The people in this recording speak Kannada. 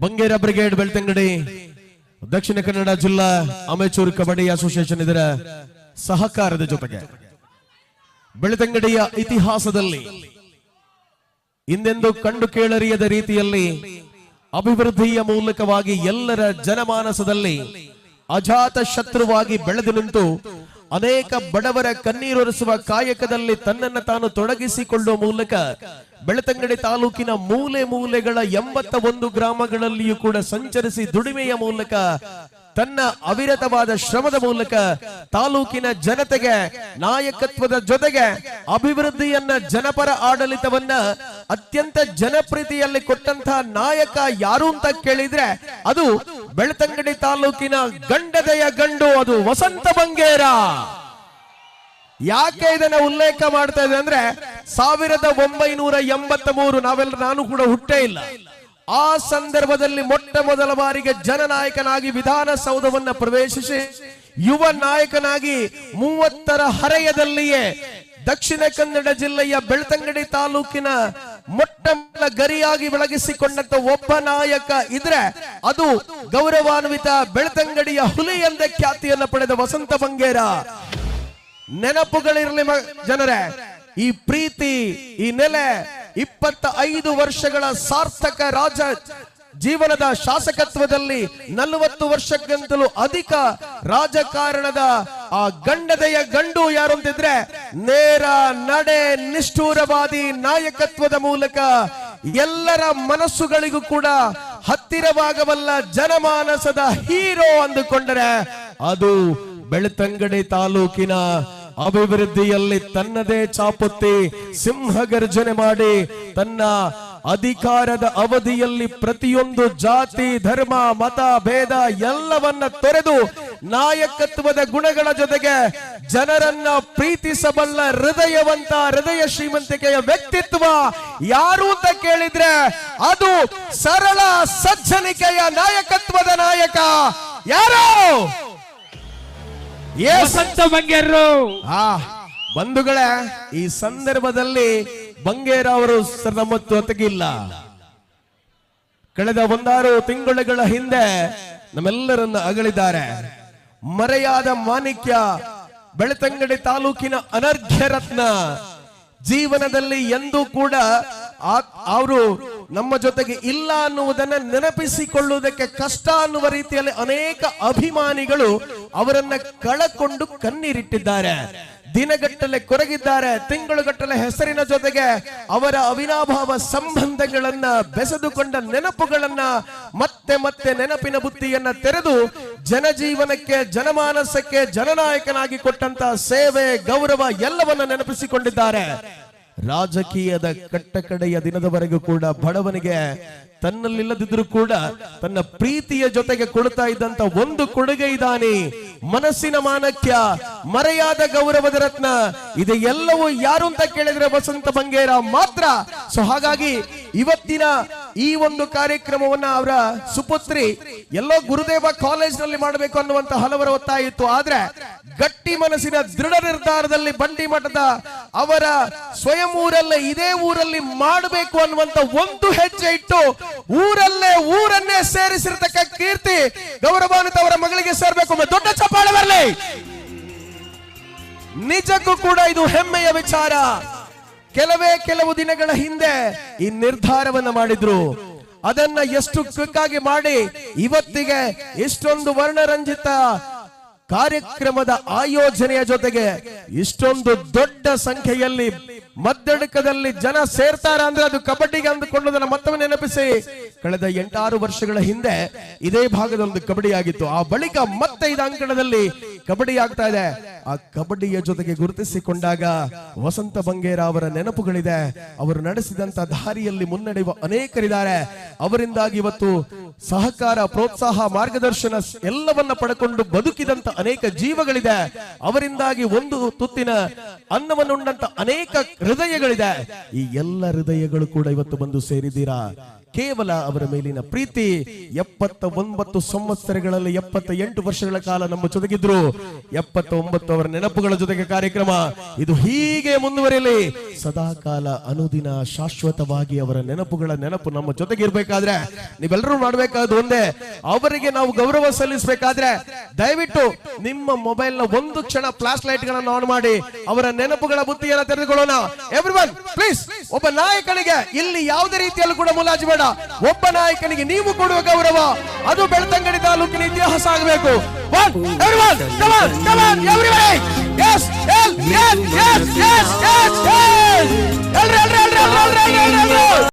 ಬಂಗೇರ ಬ್ರಿಗೇಡ್ ಬೆಳ್ತಂಗಡಿ, ದಕ್ಷಿಣ ಕನ್ನಡ ಜಿಲ್ಲಾ ಅಮೆಚೂರ್ ಕಬಡ್ಡಿ ಅಸೋಸಿಯೇಷನ್ ಇದರ ಸಹಕಾರದ ಜೊತೆಗೆ. ಬೆಳ್ತಂಗಡಿಯ ಇತಿಹಾಸದಲ್ಲಿ, ಇಂದೆಂದು ಕಂಡು ಕೇಳರಿಯದ ರೀತಿಯಲ್ಲಿ, ಅಭಿವೃದ್ಧಿಯ ಮೂಲಕವಾಗಿ ಎಲ್ಲರ ಜನಮಾನಸದಲ್ಲಿ ಅಜಾತ ಶತ್ರುವಾಗಿ ಬೆಳೆದು ನಿಂತು ಅನೇಕ ಬಡವರ ಕಣ್ಣೀರೊರೆಸುವ ಕಾಯಕದಲ್ಲಿ ತನ್ನನ್ನು ತಾನು ತೊಡಗಿಸಿಕೊಳ್ಳುವ ಮೂಲಕ ಬೆಳತಂಗಡಿ ತಾಲೂಕಿನ ಮೂಲೆ ಮೂಲೆಗಳ ಎಂಬತ್ತ ಒಂದು ಗ್ರಾಮಗಳಲ್ಲಿಯೂ ಕೂಡ ಸಂಚರಿಸಿ ದುಡಿಮೆಯ ಮೂಲಕ ತನ್ನ ಅವಿರತವಾದ ಶ್ರಮದ ಮೂಲಕ ತಾಲೂಕಿನ ಜನತೆಗೆ ನಾಯಕತ್ವದ ಜೊತೆಗೆ ಅಭಿವೃದ್ಧಿಯನ್ನ ಜನಪರ ಆಡಳಿತವನ್ನ ಅತ್ಯಂತ ಜನಪ್ರೀತಿಯಲ್ಲಿ ಕೊಟ್ಟಂತಹ ನಾಯಕ ಯಾರು ಅಂತ ಕೇಳಿದ್ರೆ ಅದು ಬೆಳ್ತಂಗಡಿ ತಾಲೂಕಿನ ಗಂಡದೆಯ ಗಂಡು, ಅದು ವಸಂತ ಬಂಗೇರ. ಯಾಕೆ ಇದನ್ನ ಉಲ್ಲೇಖ ಮಾಡ್ತಾ ಇದೆ ಅಂದ್ರೆ ಸಾವಿರದ ಒಂಬೈನೂರ ಎಂಬತ್ತ ಮೂರು ನಾವೆಲ್ಲ ನಾನು ಕೂಡ ಹುಟ್ಟೇ ಇಲ್ಲ. ಆ ಸಂದರ್ಭದಲ್ಲಿ ಮೊಟ್ಟ ಮೊದಲ ಬಾರಿಗೆ ಜನನಾಯಕನಾಗಿ ವಿಧಾನಸೌಧವನ್ನ ಪ್ರವೇಶಿಸಿ ಯುವ ನಾಯಕನಾಗಿ ಮೂವತ್ತರ ಹರೆಯದಲ್ಲಿಯೇ ದಕ್ಷಿಣ ಕನ್ನಡ ಜಿಲ್ಲೆಯ ಬೆಳ್ತಂಗಡಿ ತಾಲೂಕಿನ ಮೊಟ್ಟ ಗರಿಯಾಗಿ ಬೆಳಗಿಸಿಕೊಂಡಂತ ಒಬ್ಬ ನಾಯಕ ಇದ್ರೆ ಅದು ಗೌರವಾನ್ವಿತ ಬೆಳ್ತಂಗಡಿಯ ಹುಲಿ ಎಂದೇ ಖ್ಯಾತಿಯನ್ನು ಪಡೆದ ವಸಂತ ಬಂಗೇರ. ನೆನಪುಗಳಿರಲಿ ಜನರೇ, ಈ ಪ್ರೀತಿ, ಈ ನೆಲೆ ಇಪ್ಪತ್ತ ಐದು ವರ್ಷಗಳ ಸಾರ್ಥಕ ರಾಜ ಜೀವನದ ಶಾಸಕತ್ವದಲ್ಲಿ ನಲವತ್ತು ವರ್ಷಕ್ಕಿಂತಲೂ ಅಧಿಕ ರಾಜಕಾರಣದ ಆ ಗಂಡದೆಯ ಗಂಡು ಯಾರು ಅಂತಿದ್ರೆ ನೇರ ನಡೆ ನಿಷ್ಠೂರವಾದಿ ನಾಯಕತ್ವದ ಮೂಲಕ ಎಲ್ಲರ ಮನಸ್ಸುಗಳಿಗೂ ಕೂಡ ಹತ್ತಿರವಾಗಬಲ್ಲ ಜನಮಾನಸದ ಹೀರೋ ಅಂದುಕೊಂಡರೆ ಅದು ಬೆಳ್ತಂಗಡಿ ತಾಲೂಕಿನ ಅಭಿವೃದ್ಧಿಯಲ್ಲಿ ತನ್ನದೇ ಚಾಪುತ್ತಿ ಸಿಂಹಗರ್ಜನೆ ಮಾಡಿ ತನ್ನ ಅಧಿಕಾರದ ಅವಧಿಯಲ್ಲಿ ಪ್ರತಿಯೊಂದು ಜಾತಿ ಧರ್ಮ ಮತ ಭೇದ ಎಲ್ಲವನ್ನ ತೊರೆದು ನಾಯಕತ್ವದ ಗುಣಗಳ ಜೊತೆಗೆ ಜನರನ್ನ ಪ್ರೀತಿಸಬಲ್ಲ ಹೃದಯವಂತ ಹೃದಯ ಶ್ರೀಮಂತಿಕೆಯ ವ್ಯಕ್ತಿತ್ವ ಯಾರು ಅಂತ ಕೇಳಿದ್ರೆ ಅದು ಸರಳ ಸಜ್ಜನಿಕೆಯ ನಾಯಕತ್ವದ ನಾಯಕ. ಯಾರು? ಬಂಧುಗಳೇ ಈ ಸಂದರ್ಭದಲ್ಲಿ ಬಂಗೇರ ಅವರು ಸರ್ ನಮ್ಮ ಜೊತೆಗಿಲ್ಲ ಕಳೆದ ಒಂದಾರು ತಿಂಗಳುಗಳ ಹಿಂದೆ ನಮ್ಮೆಲ್ಲರನ್ನು ಅಗಲಿದ್ದಾರೆ ಮರೆಯಾದ ಮಾಣಿಕ್ಯ ಬೆಳತಂಗಡಿ ತಾಲೂಕಿನ ಅನರ್ಘ್ಯ ರತ್ನ ಜೀವನದಲ್ಲಿ ಎಂದೂ ಕೂಡ ಅವರು ನಮ್ಮ ಜೊತೆಗೆ ಇಲ್ಲ ಅನ್ನುವುದನ್ನ ನೆನಪಿಸಿಕೊಳ್ಳುವುದಕ್ಕೆ ಕಷ್ಟ ಅನ್ನುವ ರೀತಿಯಲ್ಲಿ ಅನೇಕ ಅಭಿಮಾನಿಗಳು ಅವರನ್ನ ಕಳಕೊಂಡು ಕಣ್ಣೀರಿಟ್ಟಿದ್ದಾರೆ. ದಿನಗಟ್ಟಲೆ ಕೊರಗಿದ್ದಾರೆ, ತಿಂಗಳುಗಟ್ಟಲೆ ಹೆಸರಿನ ಜೊತೆಗೆ ಅವರ ಅವಿನಾಭಾವ ಸಂಬಂಧಗಳನ್ನ ಬೆಸೆದುಕೊಂಡ ನೆನಪುಗಳನ್ನ ಮತ್ತೆ ಮತ್ತೆ ನೆನಪಿನ ಬುತ್ತಿಯನ್ನ ತೆರೆದು ಜನಜೀವನಕ್ಕೆ, ಜನಮಾನಸಕ್ಕೆ ಜನನಾಯಕನಾಗಿ ಕೊಟ್ಟಂತ ಸೇವೆ, ಗೌರವ ಎಲ್ಲವನ್ನ ನೆನಪಿಸಿಕೊಂಡಿದ್ದಾರೆ. ರಾಜಕೀಯದ ಕಟ್ಟಕಡೆಯ ದಿನದವರೆಗೂ ಕೂಡ ಬಡವನಿಗೆ ತನ್ನಲ್ಲಿಲ್ಲದಿದ್ರೂ ಕೂಡ ತನ್ನ ಪ್ರೀತಿಯ ಜೊತೆಗೆ ಕೊಡ್ತಾ ಇದ್ದಂತ ಒಂದು ಕೊಡುಗೆ ಇದ್ದಾನೆ ಮನಸ್ಸಿನ ಮಾನಕ್ಯ, ಮರೆಯಾದ ಗೌರವದ ರತ್ನ. ಇದು ಎಲ್ಲವೂ ಯಾರು ಅಂತ ಕೇಳಿದ್ರೆ ವಸಂತ ಬಂಗೇರ ಮಾತ್ರ. ಸೊ ಹಾಗಾಗಿ ಇವತ್ತಿನ ಈ ಒಂದು ಕಾರ್ಯಕ್ರಮವನ್ನ ಅವರ ಸುಪುತ್ರಿ ಎಲ್ಲೋ ಗುರುದೇವ ಕಾಲೇಜ್ನಲ್ಲಿ ಮಾಡಬೇಕು ಅನ್ನುವಂತ ಹಲವರ ಒತ್ತಾಯ ಇತ್ತು ಆದ್ರೆ ಗಟ್ಟಿ ಮನಸ್ಸಿನ ದೃಢ ನಿರ್ಧಾರದಲ್ಲಿ ಬಂಡಿ ಮಠದ ಅವರ ಸ್ವಯಂ ಊರಲ್ಲೇ ಇದೇ ಊರಲ್ಲಿ ಮಾಡಬೇಕು ಅನ್ನುವಂತ ಒಂದು ಹೆಜ್ಜೆ ಇಟ್ಟು ಊರಲ್ಲೇ ಊರನ್ನೇ ಸೇರಿಸಿರ್ತಕ್ಕ ಕೀರ್ತಿ ಗೌರವಾನ್ವಿತ ಅವರ ಮಗಳಿಗೆ ಸೇರ್ಬೇಕು ದೊಡ್ಡ ಚಪ್ಪಾಳೆ ಬರಲಿ. ನಿಜಕ್ಕೂ ಕೂಡ ಇದು ಹೆಮ್ಮೆಯ ವಿಚಾರ. ಕೆಲವೇ ಕೆಲವು ದಿನಗಳ ಹಿಂದೆ ಈ ನಿರ್ಧಾರವನ್ನ ಮಾಡಿದ್ರು. ಅದನ್ನ ಎಷ್ಟು ಕ್ವಿಕ್ ಆಗಿ ಮಾಡಿ ಇವತ್ತಿಗೆ ಇಷ್ಟೊಂದು ವರ್ಣರಂಜಿತ ಕಾರ್ಯಕ್ರಮದ ಆಯೋಜನೆಯ ಜೊತೆಗೆ ಇಷ್ಟೊಂದು ದೊಡ್ಡ ಸಂಖ್ಯೆಯಲ್ಲಿ ಮದ್ದಡಕದಲ್ಲಿ ಜನ ಸೇರ್ತಾರ ಅಂದ್ರೆ ಅದು ಕಬಡ್ಡಿಗೆ ಅಂದುಕೊಂಡುದನ್ನ ಮತ್ತೊಮ್ಮೆ ನೆನಪಿಸಿ. ಕಳೆದ ಎಂಟಾರು ವರ್ಷಗಳ ಹಿಂದೆ ಇದೇ ಭಾಗದೊಂದು ಕಬಡ್ಡಿ ಆಗಿತ್ತು ಆ ಬಳಿಕ ಮತ್ತೆ ಇದ ಅಂಕಣದಲ್ಲಿ ಕಬಡ್ಡಿ ಆಗ್ತಾ ಇದೆ. ಆ ಕಬಡ್ಡಿಯ ಜೊತೆಗೆ ಗುರುತಿಸಿಕೊಂಡಾಗ ವಸಂತ ಬಂಗೇರ ಅವರ ನೆನಪುಗಳಿದೆ. ಅವರು ನಡೆಸಿದಂತ ದಾರಿಯಲ್ಲಿ ಮುನ್ನಡೆಯುವ ಅನೇಕರಿದ್ದಾರೆ. ಅವರಿಂದಾಗಿ ಇವತ್ತು ಸಹಕಾರ, ಪ್ರೋತ್ಸಾಹ, ಮಾರ್ಗದರ್ಶನ ಎಲ್ಲವನ್ನ ಪಡ್ಕೊಂಡು ಬದುಕಿದಂತ ಅನೇಕ ಜೀವಗಳಿದೆ. ಅವರಿಂದಾಗಿ ಒಂದು ತುತ್ತಿನ ಅನ್ನವನ್ನುಂಡಂತ ಅನೇಕ ಹೃದಯಗಳಿದೆ. ಈ ಎಲ್ಲ ಹೃದಯಗಳು ಕೂಡ ಇವತ್ತು ಬಂದು ಸೇರಿದ್ದೀರಾ? ಕೇವಲ ಅವರ ಮೇಲಿನ ಪ್ರೀತಿ ಎಪ್ಪತ್ತ ಒಂಬತ್ತು ಸಂವತ್ಸರಗಳಲ್ಲಿ ಎಪ್ಪತ್ತ ಎಂಟು ವರ್ಷಗಳ ಕಾಲ ನಮ್ಮ ಜೊತೆಗಿದ್ರು. ಎಪ್ಪತ್ತ ಒಂಬತ್ತು ಅವರ ನೆನಪುಗಳ ಜೊತೆಗೆ ಕಾರ್ಯಕ್ರಮ. ಇದು ಹೀಗೆ ಮುಂದುವರಿಯಲಿ. ಸದಾಕಾಲ ಅನುದಿನ ಶಾಶ್ವತವಾಗಿ ಅವರ ನೆನಪುಗಳ ನೆನಪು ನಮ್ಮ ಜೊತೆಗೆ ಇರ್ಬೇಕಾದ್ರೆ ನೀವೆಲ್ಲರೂ ಮಾಡಬೇಕಾದ ಒಂದೇ. ಅವರಿಗೆ ನಾವು ಗೌರವ ಸಲ್ಲಿಸಬೇಕಾದ್ರೆ, ದಯವಿಟ್ಟು ನಿಮ್ಮ ಮೊಬೈಲ್ನ ಒಂದು ಕ್ಷಣ ಫ್ಲಾಶ್ ಲೈಟ್ಗಳನ್ನು ಆನ್ ಮಾಡಿ, ಅವರ ನೆನಪುಗಳ ಬುದ್ಧಿಯನ್ನು ತೆರೆದುಕೊಳ್ಳೋಣ. ಎವ್ರಿವನ್ ಪ್ಲೀಸ್ ಒಬ್ಬ ನಾಯಕನಿಗೆ ಇಲ್ಲಿ ಯಾವುದೇ ರೀತಿಯಲ್ಲೂ ಕೂಡ ಮುಲಾಜಿ ಬೇಡ. ಒಬ್ಬ ನಾಯಕನಿಗೆ ನೀವು ಕೊಡುವ ಗೌರವ ಅದು ಬೆಳ್ತಂಗಡಿ ತಾಲೂಕಿನ ಇತಿಹಾಸ ಆಗಬೇಕು. ಎಲ್ರಿ.